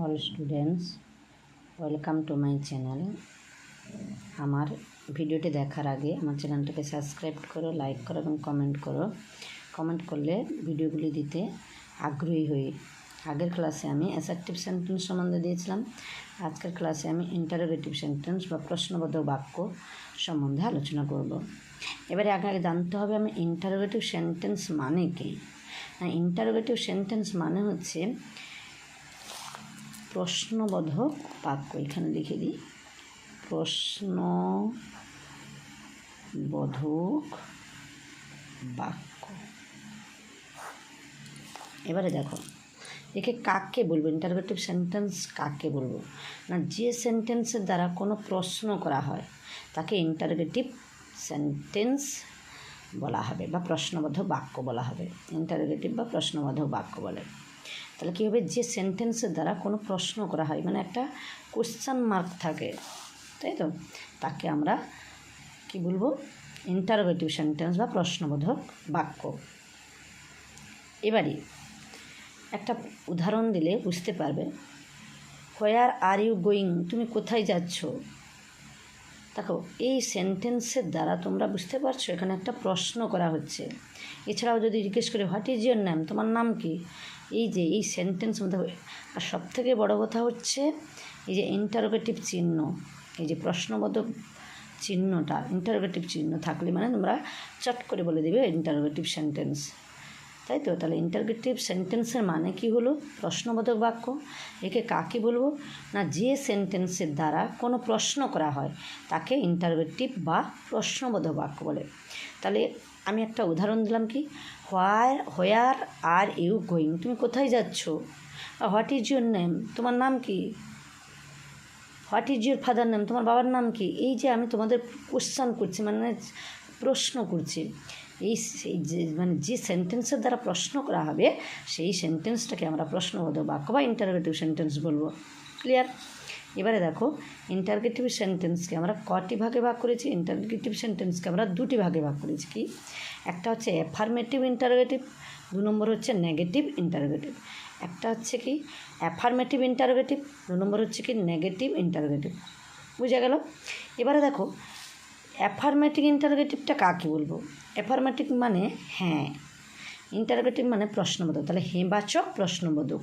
All students welcome to my channel আমার ভিডিওটি দেখার আগে আমার চ্যানেলটাকে সাবস্ক্রাইব করো লাইক করো এবং কমেন্ট করো। কমেন্ট করলে ভিডিওগুলি দিতে আগ্রহী হই। আগের ক্লাসে আমি অ্যাসার্টিভ সেন্টেন্স সম্বন্ধে দিয়েছিলাম। আজকের ক্লাসে আমি ইন্টারোগেটিভ সেন্টেন্স বা প্রশ্নবোধক বাক্য সম্বন্ধে আলোচনা করব। এবারে আগে আগে জানতে হবে আমি ইন্টারোগেটিভ সেন্টেন্স মানে কি? ইন্টারোগেটিভ সেন্টেন্স মানে হচ্ছে প্রশ্নবোধক বাক্য এখানে লিখে দিই। প্রশ্নবোধক বাক্য। এবারে দেখো, একে কাকে বলব? ইন্টারোগেটিভ সেন্টেন্স কাকে বলব? না, যে সেন্টেন্সের দ্বারা কোনো প্রশ্ন করা হয়, তাকে ইন্টারোগেটিভ সেন্টেন্স বলা হবে বা প্রশ্নবোধক বাক্য বলা হবে। ইন্টারোগেটিভ বা প্রশ্নবোধক বাক্য বলে। তাহলে কী হবে? যে সেন্টেন্সের দ্বারা কোনো প্রশ্ন করা হয় মানে একটা কোশ্চান মার্ক থাকে, তাই তো? তাকে আমরা কি বলব? ইন্টারোগেটিভ সেন্টেন্স বা প্রশ্নবোধক বাক্য। এবারে একটা উদাহরণ দিলে বুঝতে পারবে হোয়ার আর ইউ গোয়িং তুমি কোথায় যাচ্ছ? দেখো, এই সেন্টেন্সের দ্বারা তোমরা বুঝতে পারছ, এখানে একটা প্রশ্ন করা হচ্ছে। এছাড়াও যদি জিজ্ঞেস করি হোয়াট ইজ ইয়োর নাম তোমার নাম কি? এই যে এই সেন্টেন্স মধ্যে আর সব থেকে বড়ো কথা হচ্ছে এই যে ইন্টারোগেটিভ চিহ্ন। এই যে প্রশ্নবোধক চিহ্নটা ইন্টারোগেটিভ চিহ্ন থাকলে মানে তোমরা চট করে বলে দেবে ইন্টারোগেটিভ সেন্টেন্স তাই তো? তাহলে ইন্টারগেটিভ সেন্টেন্সের মানে কি হলো? প্রশ্নবোধক বাক্য। একে কাকে বলব? না, যে সেন্টেন্সের দ্বারা কোনো প্রশ্ন করা হয়, তাকে ইন্টারগেটিভ বা প্রশ্নবোধক বাক্য বলে। তাহলে আমি একটা উদাহরণ দিলাম কি? Where where are you going তুমি কোথায় যাচ্ছ? হোয়াট ইজ ইউর নেম তোমার নাম কি? What is your father name তোমার বাবার নাম কি? এই যে আমি তোমাদের কোশ্চান করছি মানে প্রশ্ন করছি। এই যে মানে যে সেন্টেন্সের দ্বারা প্রশ্ন করা হবে, সেই সেন্টেন্সটাকে আমরা প্রশ্নবোধক বাক্য বা ইন্টারগেটিভ সেন্টেন্স বলব। ক্লিয়ার এবারে দেখো ইন্টারগেটিভ সেন্টেন্সকে আমরা কটি ভাগে ভাগ করেছি? ইন্টারগেটিভ সেন্টেন্সকে আমরা দুটি ভাগে ভাগ করেছি কি? একটা হচ্ছে অ্যাফার্মেটিভ ইন্টারগেটিভ দু নম্বর হচ্ছে নেগেটিভ ইন্টারগেটিভ একটা হচ্ছে কি? অ্যাফার্মেটিভ ইন্টারগেটিভ দু নম্বর হচ্ছে কি? নেগেটিভ ইন্টারগেটিভ বুঝা গেল? এবারে দেখো অ্যাফার্মেটিভ ইন্টারগেটিভটা কাকে বলব? অ্যাফার্মেটিভ মানে হ্যাঁ। ইন্টারগেটিভ মানে প্রশ্নবোধক। তাহলে হ্যাঁ বাচক প্রশ্নবোধক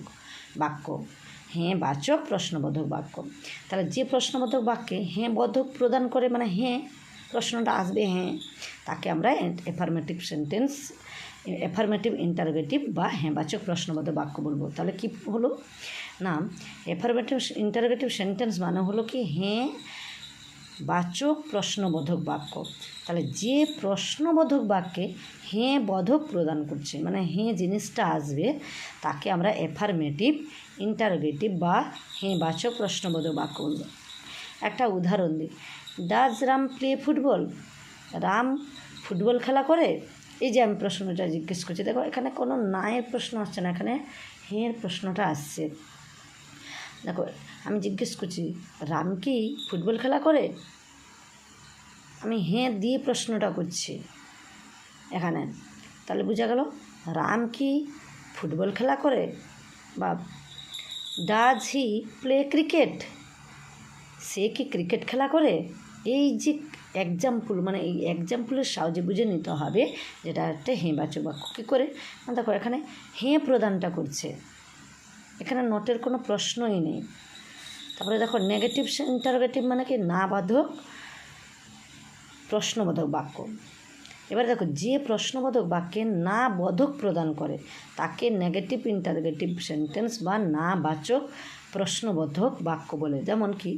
বাক্য। হ্যাঁ বাচক প্রশ্নবোধক বাক্য। তাহলে যে প্রশ্নবোধক বাক্যে হ্যাঁ বোধক প্রদান করে মানে হ্যাঁ প্রশ্নটা আসবে হ্যাঁ তাকে আমরা এফার্মেটিভ সেন্টেন্স অ্যাফার্মেটিভ ইন্টারোগেটিভ বা হ্যাঁ বাচক প্রশ্নবোধক বাক্য বলব। তাহলে কী হলো? না অ্যাফার্মেটিভ ইন্টারোগেটিভ সেন্টেন্স মানে হলো কি হ্যাঁ বাচক প্রশ্নবোধক বাক্য। তাহলে যে প্রশ্নবোধক বাক্যে হ্যাঁ বোধক প্রদান করছে মানে হ্যাঁ জিনিসটা আসবে, তাকে আমরা অ্যাফার্মেটিভ ইন্টারোগেটিভ বা হ্যাঁ বাচক প্রশ্নবোধক বাক্য বলব। একটা উদাহরণ দিই। Does Ram play football Ram football খেলা করে? এই যে আমি প্রশ্নটা জিজ্ঞেস করছি, দেখো এখানে কোনো নায়ের প্রশ্ন আসছে না, এখানে হেঁর প্রশ্নটা আসছে। দেখো, আমি জিজ্ঞেস করছি, রাম কি ফুটবল খেলা করে? আমি হ্যাঁ দিয়ে প্রশ্নটা করছি এখানে। তাহলে বোঝা গেল, রাম কি ফুটবল খেলা করে বা ডাজ হি প্লে ক্রিকেট? সে কি ক্রিকেট খেলা করে? এই যে এক্সাম্পল মানে এই এক্সাম্পলের সাহায্যে বুঝে নিতে হবে, যেটা একটা হেঁ বাচক বাক্য কী করে? দেখো, এখানে হেঁ প্রদানটা করছে। এখানে নোটের কোনো প্রশ্নই নেই। তারপরে দেখো নেগেটিভ ইন্টারোগেটিভ মানে কি? না বাধক প্রশ্নবোধক বাক্য। এবারে দেখো, যে প্রশ্নবোধক বাক্যে না বোধক প্রদান করে, তাকে নেগেটিভ ইন্টারগেটিভ সেন্টেন্স বা না বাচক প্রশ্নবোধক বাক্য বলে। যেমন কি,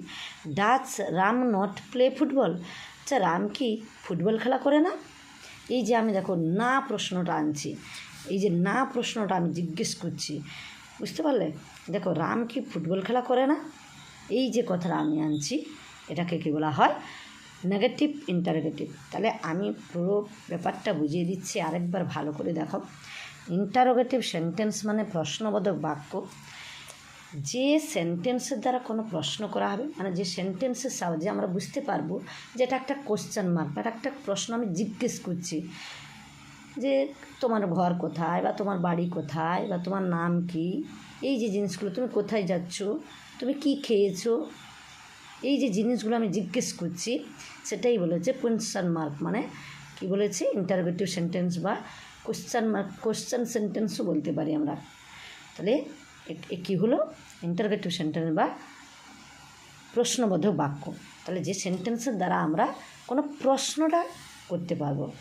does Ram not play football? আচ্ছা রাম কি ফুটবল খেলা করে না? এই যে আমি দেখো, না প্রশ্নটা আনছি। এই যে না প্রশ্নটা আমি জিজ্ঞেস করছি বুঝতে পারলে? দেখো, রাম কি ফুটবল খেলা করে না? এই যে কথাটা আমি আনছি, এটাকে কী বলা হয়? নেগেটিভ ইন্টারোগেটিভ তাহলে আমি পুরো ব্যাপারটা বুঝিয়ে দিচ্ছি, আরেকবার ভালো করে দেখো। ইন্টারোগেটিভ সেন্টেন্স মানে প্রশ্নবোধক বাক্য। যে সেন্টেন্সের দ্বারা কোনো প্রশ্ন করা হবে মানে যে সেন্টেন্সের সাহায্যে আমরা বুঝতে পারব যে এটা একটা কোশ্চেন মার্ক বা একটা প্রশ্ন আমি জিজ্ঞেস করছি। যে তোমার ঘর কোথায় বা তোমার বাড়ি কোথায় বা তোমার নাম কি? এই যে জিনিসগুলো, তুমি কোথায় যাচ্ছ? তুমি কি খেয়েছো? এই যে জিনিসগুলো আমি জিজ্ঞেস করছি, সেটাই বলেছে কোয়েশ্চান মার্ক মানে কি বলেছে? ইন্টারোগেটিভ সেন্টেন্স বা কোশ্চান মার্ক কোশ্চান সেন্টেন্সও বলতে পারি আমরা। তাহলে কী হলো? ইন্টারোগেটিভ সেন্টেন্স বা প্রশ্নবোধক বাক্য। তাহলে যে সেন্টেন্সের দ্বারা আমরা কোনো প্রশ্নটা করতে পারব।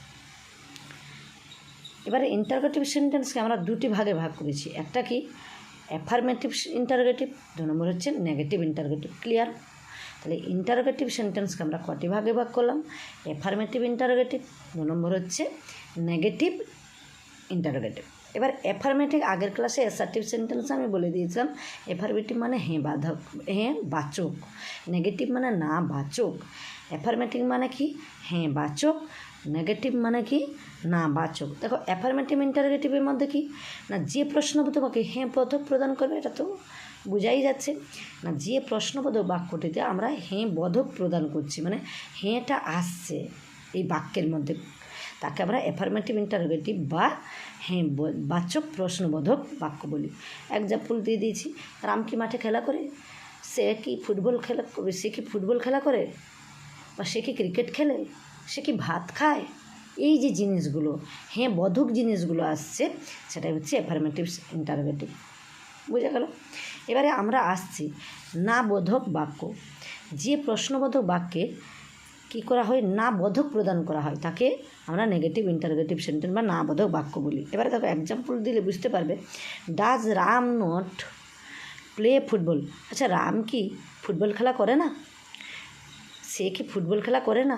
এবারে ইন্টারোগেটিভ সেন্টেন্সকে আমরা দুটি ভাগে ভাগ করেছি। একটা কি? অ্যাফার্মেটিভ ইন্টারোগেটিভ দু নম্বর হচ্ছে নেগেটিভ ইন্টারোগেটিভ ক্লিয়ার তাহলে ইন্টারোগেটিভ সেন্টেন্সকে আমরা কটি ভাগে ভাগ করলাম? অ্যাফার্মেটিভ ইন্টারোগেটিভ দু নম্বর হচ্ছে নেগেটিভ ইন্টারোগেটিভ এবার অ্যাফার্মেটিভ আগের ক্লাসে অ্যাসার্টিভ সেন্টেন্স আমি বলে দিয়েছিলাম। অ্যাফার্মেটিভ মানে হ্যাঁ বাধক হ্যাঁ বাচক। নেগেটিভ মানে না বাচক। অ্যাফার্মেটিভ মানে কি? হ্যাঁ বাচক। নেগেটিভ মানে কি? না, বাচক। দেখো অ্যাফার্মেটিভ ইন্টারোগেটিভের মধ্যে কি? না, যে প্রশ্নবোধক বাক্যে হ্যাঁ পদক প্রদান করবে, এটা তো বোঝাই যাচ্ছে। না, যে প্রশ্নবোধক বাক্যটিতে আমরা হ্যাঁ বোধক প্রদান করছি মানে হ্যাঁটা আসছে এই বাক্যের মধ্যে। তাকে আমরা অ্যাফার্মেটিভ ইন্টারোগেটিভ বা হ্যাঁ বাচক প্রশ্নবোধক বাক্য বলি। এক্সাম্পল দিয়ে দিয়েছি। রাম কি মাঠে খেলা করে? সে কি ফুটবল খেলা, সে কি ফুটবল খেলা করে? বা সে কি ক্রিকেট খেলে? সে কি ভাত খায়? এই যে জিনিসগুলো হ্যাঁ বোধক জিনিসগুলো আসছে, সেটাই হচ্ছে অ্যাফার্মেটিভ ইন্টারোগেটিভ বোঝা গেল? এবারে আমরা আসছি না বোধক বাক্য। যে প্রশ্নবোধক বাক্যে কী করা হয়? না বোধক প্রদান করা হয়, তাকে আমরা নেগেটিভ ইন্টারোগেটিভ সেন্টেন্স বা না বোধক বাক্য বলি। এবারে দেখো এক্সাম্পল দিলে বুঝতে পারবে does Ram not play football আচ্ছা রাম কি ফুটবল খেলা করে না? সে কি ফুটবল খেলা করে না?